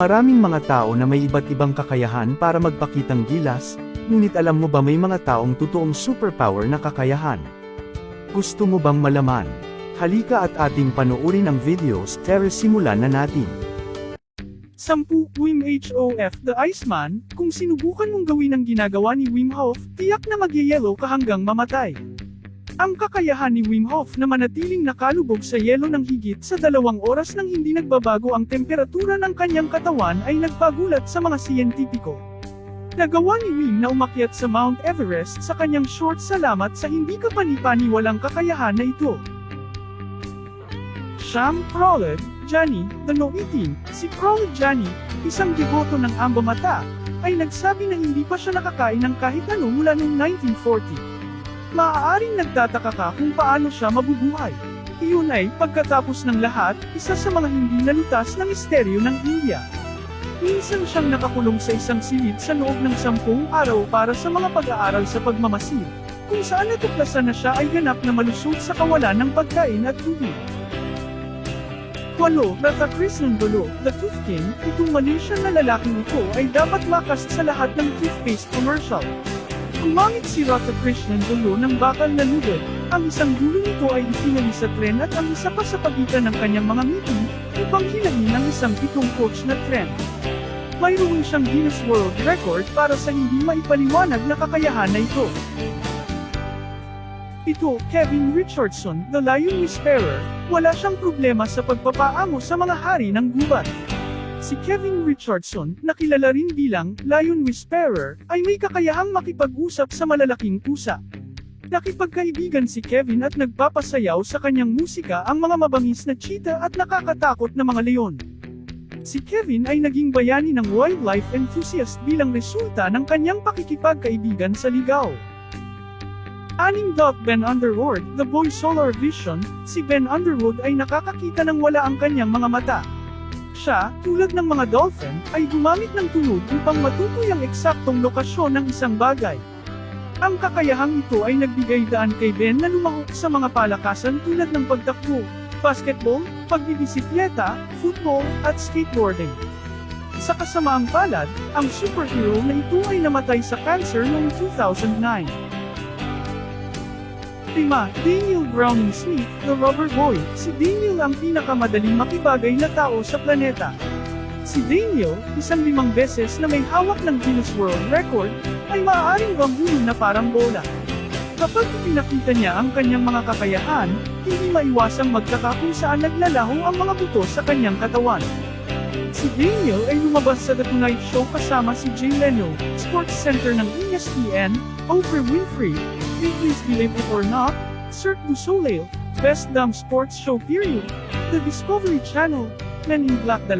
Maraming mga tao na may iba't ibang kakayahan para magpakitang gilas, ngunit alam mo ba may mga taong totoong superpower na kakayahan? Gusto mo bang malaman? Halika at ating panuorin ang videos, tara simulan na natin. 10 Wim HOF The Iceman, kung sinubukan mong gawin ang ginagawa ni Wim Hof, tiyak na magyayelo ka hanggang mamatay. Ang kakayahan ni Wim Hof na manatiling nakalubog sa yelo ng higit sa dalawang oras nang hindi nagbabago ang temperatura ng kanyang katawan ay nagpagulat sa mga siyentipiko. Nagawa ni Wim na umakyat sa Mount Everest sa kanyang short salamat sa hindi kapani-paniwalang kakayahan na ito. Sham Crawled, Johnny, the Noitin, si Crawled Johnny, isang deboto ng Amba Mata, ay nagsabi na hindi pa siya nakakain ng kahit ano mula noong 1940. Maaaring nagtataka ka kung paano siya mabubuhay. Iyon ay, pagkatapos ng lahat, isa sa mga hindi nalutas na misteryo ng India. Minsan siyang nakakulong sa isang silid sa loob ng sampung araw para sa mga pag-aaral sa pagmamasid, kung saan natuklasan na siya ay ganap na malusog sa kawalan ng pagkain at tubig. Walo, Radhakrishnan Dolo, the Tooth King, itong Malaysian na lalaking ito ay dapat makast sa lahat ng toothpaste commercial. Gumamit si Radhakrishnan Dolo ng bakal na lubid, ang isang dulo nito ay itinali sa tren at ang isa pa sa pagitan ng kanyang mga ngiti, upang hilahin ang isang pitong coach na tren. Mayroon siyang Guinness World Record para sa hindi maipaliwanag na kakayahan na ito. Ito, Kevin Richardson, the Lion Whisperer, wala siyang problema sa pagpapaamo sa mga hari ng gubat. Si Kevin Richardson, na kilala rin bilang Lion Whisperer, ay may kakayahang makipag-usap sa malalaking pusa. Nakipagkaibigan si Kevin at nagpapasayaw sa kanyang musika ang mga mabangis na cheetah at nakakatakot na mga leon. Si Kevin ay naging bayani ng wildlife enthusiast bilang resulta ng kanyang pakikipagkaibigan sa ligaw. Aning Doc Ben Underwood, The Boy Solar Vision, si Ben Underwood ay nakakakita ng wala ang kanyang mga mata. Siya, tulad ng mga dolphin, ay gumamit ng tunog upang matukoy ang eksaktong lokasyon ng isang bagay. Ang kakayahang ito ay nagbigay daan kay Ben na lumahok sa mga palakasan tulad ng pagtakbo, basketball, pagbibisikleta, football, at skateboarding. Sa kasamaang palad, ang superhero na ito ay namatay sa cancer noong 2009. 5. Daniel Browning Smith, the Rubber Boy. Si Daniel ang pinakamadaling makibagay na tao sa planeta. Si Daniel, isang limang beses na may hawak ng Guinness World Record, ay maaaring bambulon na parang bola. Kapag pinakita niya ang kanyang mga kakayahan, hindi maiwasang magtaka kung saan naglalaho ang mga buto sa kanyang katawan. Si Daniel ay lumabas sa The Tonight Show kasama si Jay Leno, Sports Center ng ESPN, Oprah Winfrey, Please Believe It or Not, Cirque du Soleil, Best Damn Sports Show Period, The Discovery Channel, Men in Black 2,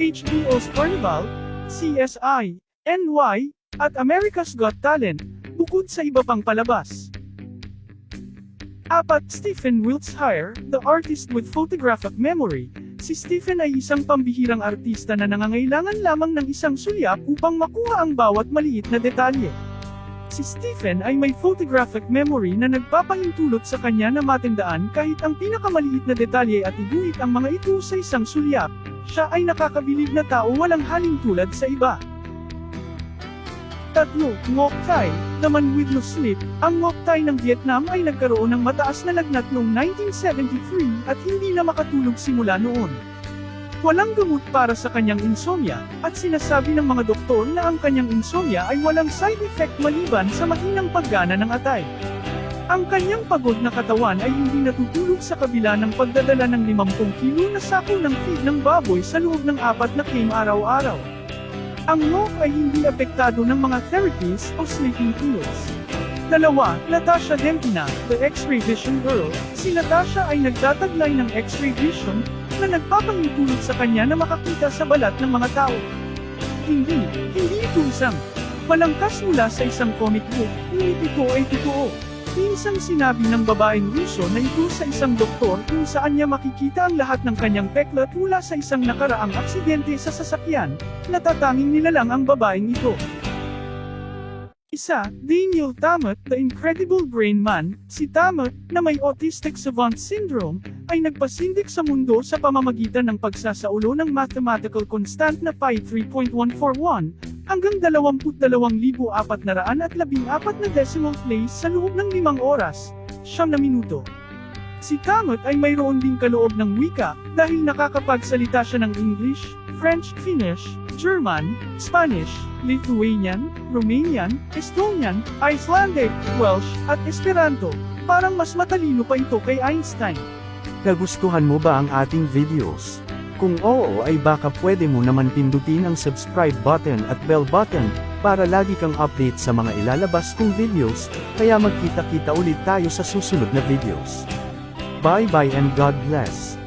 HBO's Carnival, CSI, NY, at America's Got Talent, bukod sa iba pang palabas. Apat, Stephen Wiltshire, the artist with photographic memory. Si Stephen ay isang pambihirang artista na nangangailangan lamang ng isang sulyap upang makuha ang bawat maliit na detalye. Si Stephen ay may photographic memory na nagpapahintulot sa kanya na matandaan kahit ang pinakamaliit na detalye at iguhit ang mga ito sa isang sulyap. Siya ay nakakabilib na tao walang haling tulad sa iba. Tatlo, Ngoc Thai, naman with no sleep, ang Ngoc Thai ng Vietnam ay nagkaroon ng mataas na lagnat noong 1973 at hindi na makatulog simula noon. Walang gamot para sa kanyang insomnia, at sinasabi ng mga doktor na ang kanyang insomnia ay walang side effect maliban sa mahinang paggana ng atay. Ang kanyang pagod na katawan ay hindi natutulog sa kabila ng pagdadala ng 50 kilo na sako ng feed ng baboy sa loob ng apat na game araw-araw. Ang NOC ay hindi apektado ng mga therapies o sleeping pills. Dalawa, Natasha Dempina, the X-ray vision girl. Si Natasha ay nagtataglay ng X-ray vision na nagpapangitulot sa kanya na makakita sa balat ng mga tao. Hindi, hindi ito isang malangkas mula sa isang comic book, ngunit ito ay totoo. Minsang sinabi ng babaeng Ruso na ito sa isang doktor kung saan niya makikita ang lahat ng kanyang peklat mula sa isang nakaraang aksidente sa sasakyan, natatanging nilalang ang babaeng ito. Isa, Daniel Tammet, the Incredible Brain Man, si Tammet, na may Autistic Savant Syndrome, ay nagpasindik sa mundo sa pamamagitan ng pagsasaulo ng mathematical constant na pi 3.141, hanggang 22,414 na decimal place sa loob ng limang oras, siyam na minuto. Si Tammet ay mayroon ding kaloob ng wika, dahil nakakapagsalita siya ng English, French, Finnish, German, Spanish, Lithuanian, Romanian, Estonian, Icelandic, Welsh, at Esperanto. Parang mas matalino pa ito kay Einstein. Nagustuhan mo ba ang ating videos? Kung oo ay baka pwede mo naman pindutin ang subscribe button at bell button, para lagi kang update sa mga ilalabas kong videos, kaya magkita-kita ulit tayo sa susunod na videos. Bye bye and God bless.